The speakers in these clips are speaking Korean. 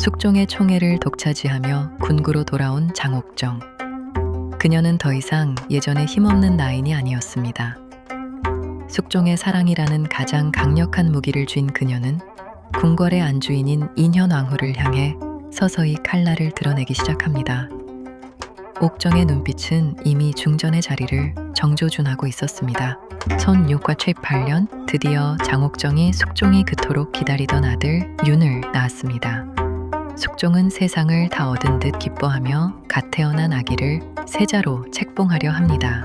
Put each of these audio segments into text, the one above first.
숙종의 총애를 독차지하며 군구로 돌아온 장옥정. 그녀는 더 이상 예전의 힘없는 나인이 아니었습니다. 숙종의 사랑이라는 가장 강력한 무기를 쥔 그녀는 궁궐의 안주인인 인현왕후를 향해 서서히 칼날을 드러내기 시작합니다. 옥정의 눈빛은 이미 중전의 자리를 정조준하고 있었습니다. 1678년 드디어 장옥정이 숙종이 그토록 기다리던 아들 윤을 낳았습니다. 숙종은 세상을 다 얻은 듯 기뻐하며 갓 태어난 아기를 세자로 책봉하려 합니다.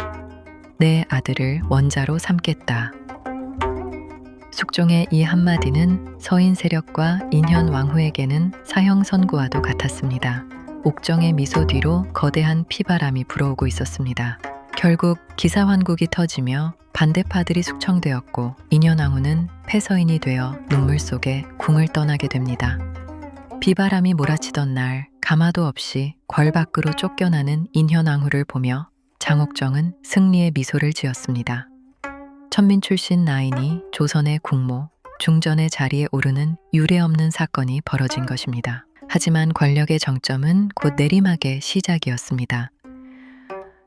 내 아들을 원자로 삼겠다. 숙종의 이 한마디는 서인 세력과 인현 왕후에게는 사형 선고와도 같았습니다. 옥정의 미소 뒤로 거대한 피바람이 불어오고 있었습니다. 결국 기사환국이 터지며 반대파들이 숙청되었고 인현 왕후는 폐서인이 되어 눈물 속에 궁을 떠나게 됩니다. 비바람이 몰아치던 날 가마도 없이 궐 밖으로 쫓겨나는 인현왕후를 보며 장옥정은 승리의 미소를 지었습니다. 천민 출신 나인이 조선의 국모, 중전의 자리에 오르는 유례없는 사건이 벌어진 것입니다. 하지만 권력의 정점은 곧 내리막의 시작이었습니다.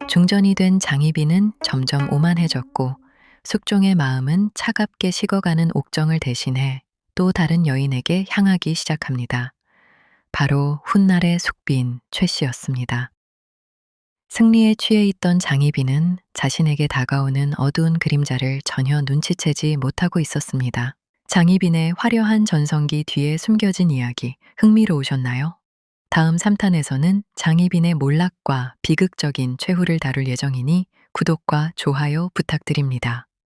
중전이 된 장희빈은 점점 오만해졌고 숙종의 마음은 차갑게 식어가는 옥정을 대신해 또 다른 여인에게 향하기 시작합니다. 바로 훗날의 숙비인 최 씨였습니다. 승리에 취해 있던 장희빈은 자신에게 다가오는 어두운 그림자를 전혀 눈치채지 못하고 있었습니다. 장희빈의 화려한 전성기 뒤에 숨겨진 이야기 흥미로우셨나요? 다음 3탄에서는 장희빈의 몰락과 비극적인 최후를 다룰 예정이니 구독과 좋아요 부탁드립니다.